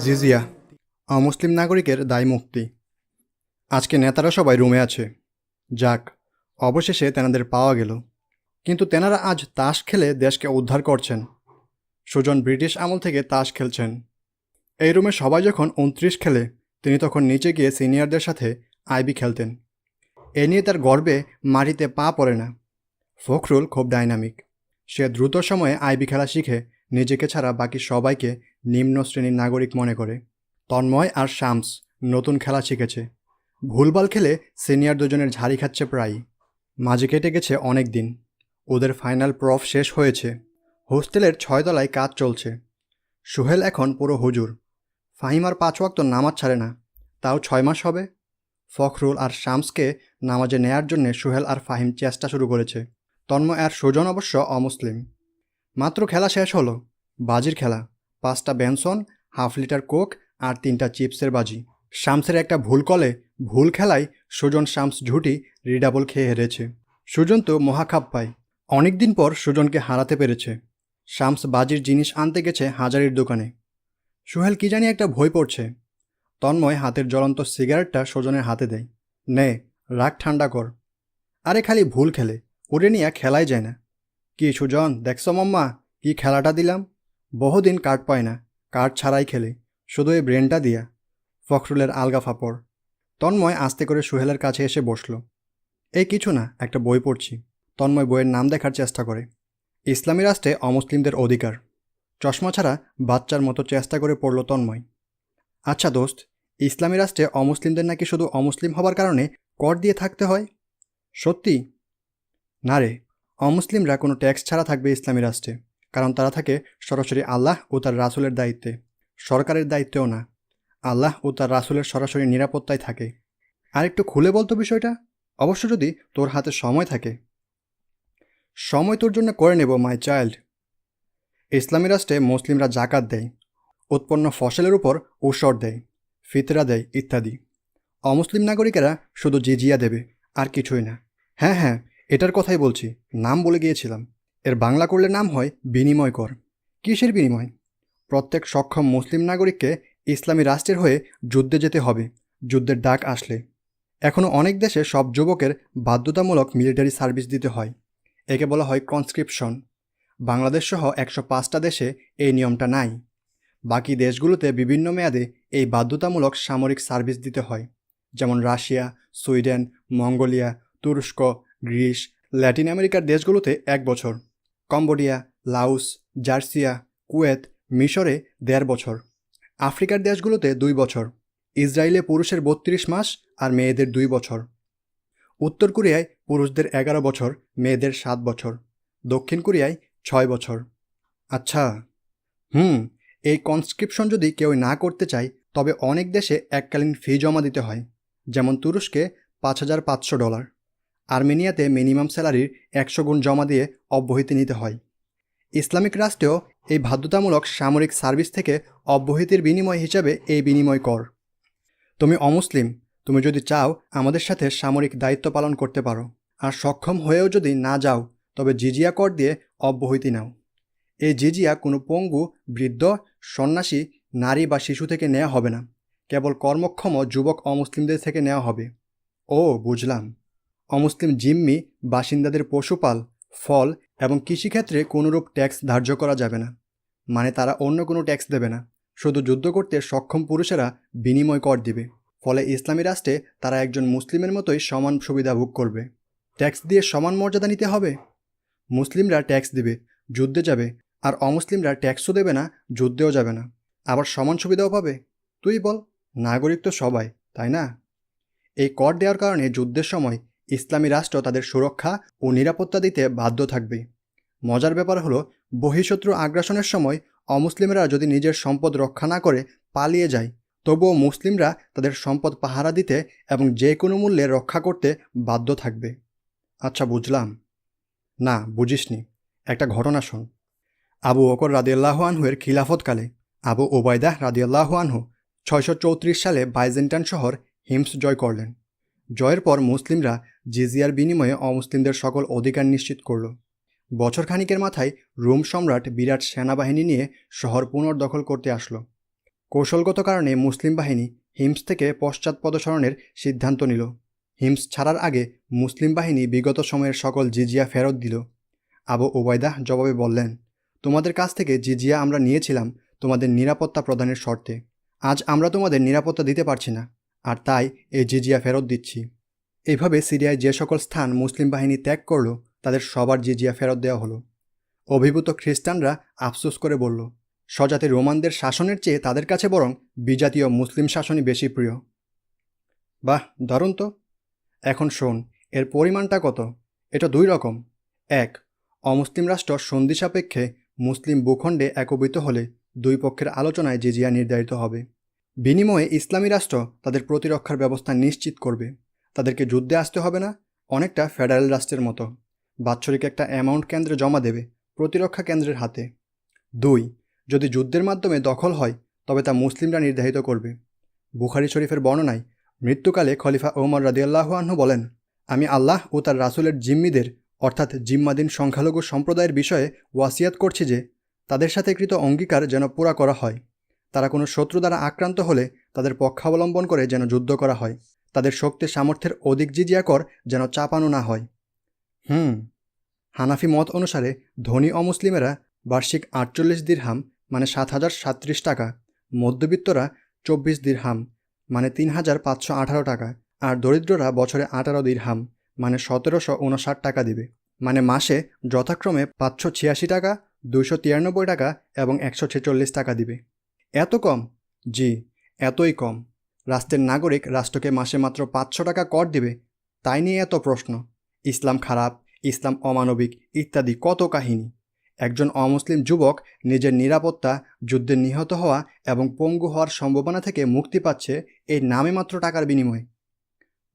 জিজিয়া অমুসলিম নাগরিকের দায় মুক্তি। আজকে নেতারা সবাই রুমে আছে। যাক, অবশেষে তেনাদের পাওয়া গেল। কিন্তু তেনারা আজ তাস খেলে দেশকে উদ্ধার করছেন। সুজন ব্রিটিশ আমল থেকে তাস খেলছেন। এই রুমে সবাই যখন উনত্রিশ খেলে, তিনি তখন নিচে গিয়ে সিনিয়রদের সাথে আইবি খেলতেন। এ নিয়ে তার গর্বে মাটিতে পা পড়ে না। ফখরুল খুব ডাইনামিক। সে দ্রুত সময়ে আইবি খেলা শিখে নিজেকে ছাড়া বাকি সবাইকে নিম্ন শ্রেণির নাগরিক মনে করে। তন্ময় আর শামস নতুন খেলা শিখেছে। ভুলবাল খেলে সিনিয়র দুজনের ঝাড়ি খাচ্ছে প্রায় মাঝে কেটে গেছে অনেক দিন। ওদের ফাইনাল প্রফ শেষ হয়েছে। হোস্টেলের ছয়তলায় কাজ চলছে। সোহেল এখন পুরো হুজুর। ফাহিম আর পাঁচ ওয়াক্ত নামাজ ছাড়ে না। তাও ছয় মাস হবে। ফখরুল আর শামসকে নামাজে নেয়ার জন্য সোহেল আর ফাহিম চেষ্টা শুরু করেছে। তন্ময় আর সুজন অবশ্য অমুসলিম। মাত্র খেলা শেষ হলো। বাজির খেলা। পাঁচটা বেনসন, হাফ লিটার কোক আর তিনটা চিপসের বাজি। শামসের একটা ভুল কলে, ভুল খেলায় সুজন শামস ঝুটি রিডাবল খেয়ে হেরেছে। সুজন তো মহাখাপ পায়। অনেক দিন পর সুজনকে হারাতে পেরেছে। শামস বাজির জিনিস আনতে গেছে হাজারির দোকানে। সুহেল কি জানি একটা ভয় পড়ছে। তন্ময় হাতের জ্বলন্ত সিগারেটটা সুজনের হাতে দেয়। নে, রাগ ঠান্ডা কর। আরে খালি ভুল খেলে। ওরে নিয়ে খেলাই যায় না। কি সুজন, দেখছ মাম্মা? কি খেলাটা দিলাম? বহুদিন কার্ড পায় না, কার্ড ছাড়াই খেলে, শুধু এই ব্রেনটা দিয়া। ফখরুলের আলগা ফাপড়। তন্ময় আস্তে করে সুহেলের কাছে এসে বসল। এই কিছু না, একটা বই পড়ছি। তন্ময় বইয়ের নাম দেখার চেষ্টা করে। ইসলামী রাষ্ট্রে অমুসলিমদের অধিকার। চশমা ছাড়া বাচ্চার মতো চেষ্টা করে পড়ল তন্ময়। আচ্ছা দোস্ত, ইসলামী রাষ্ট্রে অমুসলিমদের নাকি শুধু অমুসলিম হবার কারণে কর দিয়ে থাকতে হয়? সত্যি? না রে, অমুসলিমরা কোনো ট্যাক্স ছাড়া থাকবে ইসলামী রাষ্ট্রে, কারণ তারা থাকে সরাসরি আল্লাহ ও তার রাসুলের দায়িত্বে, সরকারের দায়িত্বেও না। আল্লাহ ও তার রাসুলের সরাসরি নিরাপত্তায় থাকে। আর একটু খুলে বলতো বিষয়টা? অবশ্য যদি তোর হাতে সময় থাকে। সময় তোর জন্য করে নেব মাই চাইল্ড ইসলামী রাষ্ট্রে মুসলিমরা জাকাত দেয়, উৎপন্ন ফসলের উপর ঔষধ দেয়, ফিতরা দেয় ইত্যাদি। অমুসলিম নাগরিকেরা শুধু জিজিয়া দেবে, আর কিছুই না। হ্যাঁ হ্যাঁ এটার কথাই বলছি, নাম বলে গিয়েছিলাম। এর বাংলা করলে নাম হয় বিনিময় কর। কিসের বিনিময়? প্রত্যেক সক্ষম মুসলিম নাগরিককে ইসলামী রাষ্ট্রের হয়ে যুদ্ধে যেতে হবে, যুদ্ধের ডাক আসলে। এখনও অনেক দেশে সব যুবকের বাধ্যতামূলক মিলিটারি সার্ভিস দিতে হয়। একে বলা হয় কনস্ক্রিপশন বাংলাদেশ সহ একশো পাঁচটা দেশে এই নিয়মটা নাই। বাকি দেশগুলোতে বিভিন্ন মেয়াদে এই বাধ্যতামূলক সামরিক সার্ভিস দিতে হয়। যেমন রাশিয়া, সুইডেন, মঙ্গোলিয়া, তুরস্ক গ্রিস, ল্যাটিন আমেরিকার দেশগুলোতে এক বছর, কম্বোডিয়া লাউস জার্সিয়া, কুয়েত, মিশরে দেড় বছর, আফ্রিকার দেশগুলোতে দুই বছর, ইসরায়েলে পুরুষের বত্রিশ মাস আর মেয়েদের দুই বছর, উত্তর কোরিয়ায় পুরুষদের এগারো বছর, মেয়েদের সাত বছর, দক্ষিণ কোরিয়ায় ছয় বছর। আচ্ছা হুম, এই কনস্ক্রিপশন যদি কেউ না করতে চায়, তবে অনেক দেশে এককালীন ফি জমা দিতে হয়, যেমন তুরস্কে পাঁচ হাজার পাঁচশো ডলার। আর্মেনিয়াতে মিনিমাম স্যালারির একশো গুণ জমা দিয়ে অব্যাহতি নিতে হয়। ইসলামিক রাষ্ট্রেও এই বাধ্যতামূলক সামরিক সার্ভিস থেকে অব্যাহতির বিনিময় হিসাবে এই বিনিময় কর। তুমি অমুসলিম, তুমি যদি চাও আমাদের সাথে সামরিক দায়িত্ব পালন করতে পারো। আর সক্ষম হয়েও যদি না যাও, তবে জিজিয়া কর দিয়ে অব্যাহতি নাও। এই জিজিয়া কোনো পঙ্গু, বৃদ্ধ, সন্ন্যাসী, নারী বা শিশু থেকে নেওয়া হবে না। কেবল কর্মক্ষম যুবক অমুসলিমদের থেকে নেওয়া হবে। ও, বুঝলাম। অমুসলিম জিম্মি, বাসিন্দাদের পশুপাল, ফল এবং কৃষিক্ষেত্রে কোনোরূপ ট্যাক্স ধার্য করা যাবে না। মানে তারা অন্য কোনো ট্যাক্স দেবে না। শুধু যুদ্ধ করতে সক্ষম পুরুষেরা বিনিময় কর দিবে। ফলে ইসলামী রাষ্ট্রে তারা একজন মুসলিমের মতোই সমান সুবিধা ভোগ করবে। ট্যাক্স দিয়ে সমান মর্যাদা নিতে হবে? মুসলিমরা ট্যাক্স দিবে, যুদ্ধে যাবে, আর অমুসলিমরা ট্যাক্সও দেবে না, যুদ্ধেও যাবে না। আবার সমান সুবিধাও পাবে? তুই বল, নাগরিক তো সবাই, তাই না? এই কর দেওয়ার কারণে যুদ্ধের সময় ইসলামী রাষ্ট্র তাদের সুরক্ষা ও নিরাপত্তা দিতে বাধ্য থাকবে। মজার ব্যাপার হলো, বহিঃশত্রু আগ্রাসনের সময় অমুসলিমরা যদি নিজের সম্পদ রক্ষা না করে, পালিয়ে যায়, তবুও মুসলিমরা তাদের সম্পদ পাহারা দিতে এবং যে কোনো মূল্যে রক্ষা করতে বাধ্য থাকবে। আচ্ছা বুঝলাম। না, বুঝিসনি। একটা ঘটনা শোন। আবু অকর রাদিয়াল্লাহু আনহুয়ের খিলাফতকালে আবু ওবায়দাহ রাদিয়াল্লাহু আনহু ছয়শো চৌত্রিশ সালে বাইজেন্টান শহর হিমস জয় করলেন। জয়ের পর মুসলিমরা জিজিয়ার বিনিময়ে অমুসলিমদের সকল অধিকার নিশ্চিত করল। বছর খানিকের মাথায় রোম সম্রাট বিরাট সেনাবাহিনী নিয়ে শহর পুনর্দখল করতে আসলো। কৌশলগত কারণে মুসলিম বাহিনী হিমস থেকে পশ্চাৎপদসরণের সিদ্ধান্ত নিল। হিমস ছাড়ার আগে মুসলিম বাহিনী বিগত সময়ের সকল জিজিয়া ফেরত দিল। আবু ওবায়দাহ জবাবে বললেন, তোমাদের কাছ থেকে জিজিয়া আমরা নিয়েছিলাম তোমাদের নিরাপত্তা প্রদানের শর্তে। আজ আমরা তোমাদের নিরাপত্তা দিতে পারছি না। আর তাই এই জিজিয়া ফেরত দিচ্ছি। এইভাবে সিরিয়ায় যে সকল স্থান মুসলিম বাহিনী ত্যাগ করল, তাদের সবার জিজিয়া ফেরত দেওয়া হলো। অভিভূত খ্রিস্টানরা আফসোস করে বলল, স্বজাতি রোমানদের শাসনের চেয়ে তাদের কাছে বরং বিজাতীয় মুসলিম শাসনই বেশি প্রিয়। বাহ, দারুণ তো। এখন শোন, এর পরিমাণটা কত? এটা দুই রকম। এক, অমুসলিম রাষ্ট্র সন্ধি সাপেক্ষে মুসলিম ভূখণ্ডে একবিত হলে দুই পক্ষের আলোচনায় জিজিয়া নির্ধারিত হবে। বিনিময়ে ইসলামী রাষ্ট্র তাদের প্রতিরক্ষার ব্যবস্থা নিশ্চিত করবে। তাদেরকে যুদ্ধে আসতে হবে না, অনেকটা ফেডারেল রাষ্ট্রের মতো। বাৎসরিক একটা অ্যামাউন্ট কেন্দ্রে জমা দেবে প্রতিরক্ষা কেন্দ্রের হাতে। দুই, যদি যুদ্ধের মাধ্যমে দখল হয়, তবে তা মুসলিমরা নির্ধারিত করবে। বুখারি শরীফের বর্ণনায় মৃত্যুকালে খলিফা ওমর রাদিয়াল্লাহু আনহু বলেন, আমি আল্লাহ ও তার রাসুলের জিম্মিদের, অর্থাৎ জিম্মাদিন সংখ্যালঘু সম্প্রদায়ের বিষয়ে ওয়াসিয়াত করছি যে, তাদের সাথে কৃত অঙ্গীকার যেন পুরা করা হয়। তারা কোনো শত্রু দ্বারা আক্রান্ত হলে তাদের পক্ষাবলম্বন করে যেন যুদ্ধ করা হয়। তাদের শক্তি সামর্থ্যের অধিক জিজিয়া কর যেন চাপানো না হয়। হুম, হানাফি মত অনুসারে ধনী অমুসলিমেরা বার্ষিক আটচল্লিশ দিরহাম মানে সাত হাজার সাতত্রিশ টাকা, মধ্যবিত্তরা চব্বিশ দিরহাম মানে তিন হাজার পাঁচশো আঠারো টাকা, আর দরিদ্ররা বছরে আঠারো দিরহাম মানে সতেরোশো উনষাট টাকা দিবে মানে মাসে যথাক্রমে পাঁচশো ছিয়াশি টাকা, দুইশো তিরানব্বই টাকা এবং একশো ছেচল্লিশ টাকা দিবে। এত কম? জি, এতই কম। রাষ্ট্রের নাগরিক রাষ্ট্রকে মাসে মাত্র পাঁচশো টাকা কর দিবে, তাই নিয়ে এত প্রশ্ন। ইসলাম খারাপ, ইসলাম অমানবিক ইত্যাদি কত কাহিনী। একজন অমুসলিম যুবক নিজের নিরাপত্তা, যুদ্ধে নিহত হওয়া এবং পঙ্গু হওয়ার সম্ভাবনা থেকে মুক্তি পাচ্ছে এই নামে মাত্র টাকার বিনিময়ে।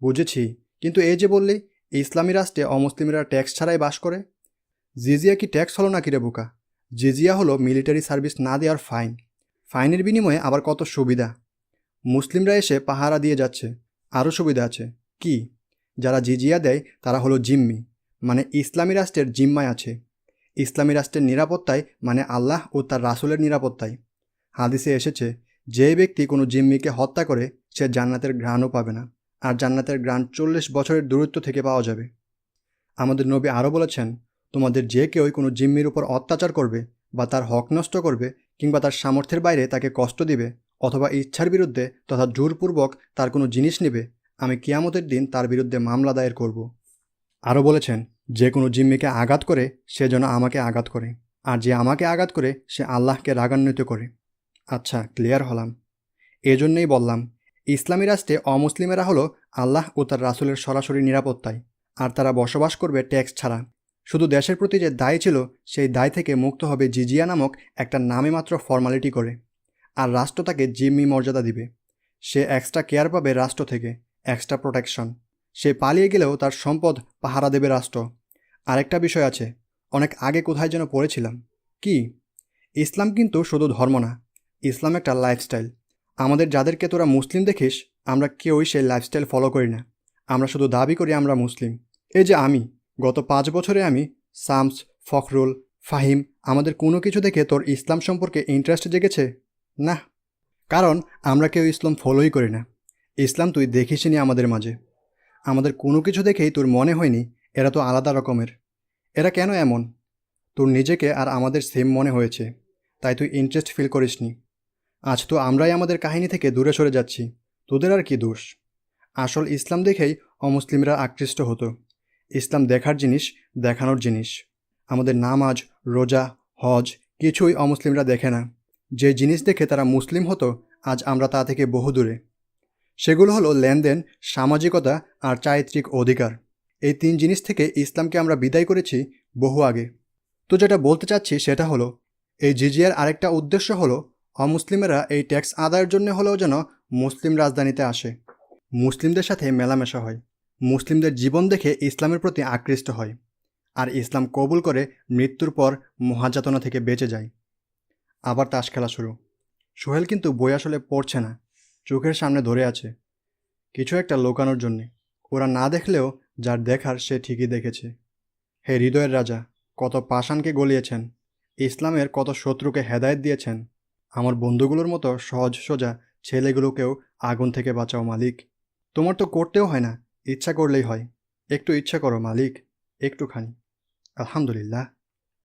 বুঝেছি, কিন্তু এই যে বললি, ইসলামী রাষ্ট্রে অমুসলিমরা ট্যাক্স ছাড়াই বাস করে? জিজিয়া কি ট্যাক্স হলো নাকি রে বোকা? জিজিয়া হলো মিলিটারি সার্ভিস না দেওয়ার ফাইন। ফাইনের বিনিময়ে আবার কত সুবিধা? মুসলিমরা এসে পাহারা দিয়ে যাচ্ছে। আরও সুবিধা আছে। কি? যারা জিজিয়া দেয়, তারা হলো জিম্মি মানে ইসলামী রাষ্ট্রের জিম্মায় আছে। ইসলামী রাষ্ট্রের নিরাপত্তায় মানে আল্লাহ ও তার রাসুলের নিরাপত্তায়। হাদিসে এসেছে, যে ব্যক্তি কোনো জিম্মিকে হত্যা করে, সে জান্নাতের ঘ্রাণও পাবে না। আর জান্নাতের ঘ্রাণ চল্লিশ বছরের দূরত্ব থেকে পাওয়া যাবে। আমাদের নবী আরও বলেছেন, তোমাদের যে কেউই কোনো জিম্মির উপর অত্যাচার করবে বা তার হক নষ্ট করবে কিংবা তার সামর্থ্যের বাইরে তাকে কষ্ট দিবে অথবা ইচ্ছার বিরুদ্ধে তথা জোরপূর্বক তার কোনো জিনিস নেবে, আমি কিয়ামতের দিন তার বিরুদ্ধে মামলা দায়ের করব। আরও বলেছেন, যে কোনো জিম্মিকে আঘাত করে, সে যেন আমাকে আঘাত করে। আর যে আমাকে আঘাত করে, সে আল্লাহকে রাগান্বিত করে। আচ্ছা ক্লিয়ার হলাম। এজন্যই বললাম, ইসলামী রাষ্ট্রে অমুসলিমেরা হলো আল্লাহ ও তার রাসুলের সরাসরি নিরাপত্তায়, আর তারা বসবাস করবে ট্যাক্স ছাড়া। শুধু দেশের প্রতি যে দায় ছিল, সেই দায় থেকে মুক্ত হবে জিজিয়া নামক একটা নামে মাত্র ফর্মালিটি করে। আর রাষ্ট্র তাকে জিম্মি মর্যাদা দিবে। সে এক্সট্রা কেয়ার পাবে রাষ্ট্র থেকে এক্সট্রা প্রোটেকশন সে পালিয়ে গেলেও তার সম্পদ পাহারা দেবে রাষ্ট্র। আরেকটা বিষয় আছে, অনেক আগে কোথায় যেন পড়েছিলাম। কি? ইসলাম কিন্তু শুধু ধর্ম না, ইসলাম একটা লাইফস্টাইল আমাদের যাদেরকে তোরা মুসলিম দেখিস, আমরা কেউই সেই লাইফস্টাইল ফলো করি না। আমরা শুধু দাবি করি আমরা মুসলিম। এই যে আমি গত পাঁচ বছরে আমি সামস, ফখরুল, ফাহিম আমাদের কোনো কিছু দেখে তোর ইসলাম সম্পর্কে ইন্টারেস্ট জেগেছে? না। কারণ আমরা কেউ ইসলাম ফলোই করি না। ইসলাম তুই দেখিসনি আমাদের মাঝে। আমাদের কোনো কিছু দেখেই তোর মনে হয়নি, এরা তো আলাদা রকমের। এরা কেন এমন? তোর নিজেকে আর আমাদের সেম মনে হয়েছে, তাই তুই ইন্টারেস্ট ফিল করিসনি। আজ তো আমরাই আমাদের কাহিনী থেকে দূরে সরে যাচ্ছি, তোদের আর কি দোষ? আসল ইসলাম দেখেই অমুসলিমরা আকৃষ্ট হতো। ইসলাম দেখার জিনিস, দেখানোর জিনিস। আমাদের নামাজ, রোজা, হজ কিছুই অমুসলিমরা দেখে না। যে জিনিস দেখে তারা মুসলিম হতো, আজ আমরা তা থেকে বহু দূরে। সেগুলো হলো লেনদেন, সামাজিকতা আর চারিত্রিক অধিকার। এই তিন জিনিস থেকে ইসলামকে আমরা বিদায় করেছি বহু আগে। তো যেটা বলতে চাচ্ছি সেটা হলো, এই জিজিয়ার আরেকটা উদ্দেশ্য হলো, অমুসলিমেরা এই ট্যাক্স আদায়ের জন্য হলেও যেন মুসলিম রাজধানীতে আসে। মুসলিমদের সাথে মেলামেশা হয়। মুসলিমদের জীবন দেখে ইসলামের প্রতি আকৃষ্ট হয় আর ইসলাম কবুল করে মৃত্যুর পর মহাযাতনা থেকে বেঁচে যায়। আবার তাস খেলা শুরু। সোহেল কিন্তু বই আসলে পড়ছে না, চোখের সামনে ধরে আছে। কিছু একটা লোকানোর জন্যে। ওরা না দেখলেও যার দেখার সে ঠিকই দেখেছে। হে হৃদয়ের রাজা, কত পাষাণকে গলিয়েছেন। ইসলামের কত শত্রুকে হেদায়েত দিয়েছেন। আমার বন্ধুগুলোর মতো সহজ সোজা ছেলেগুলোকেও আগুন থেকে বাঁচাও মালিক। তোমার তো করতেও হয় না। ইচ্ছা করলেই হয়। একটু ইচ্ছা করো মালিক। একটুখানি। আলহামদুলিল্লাহ।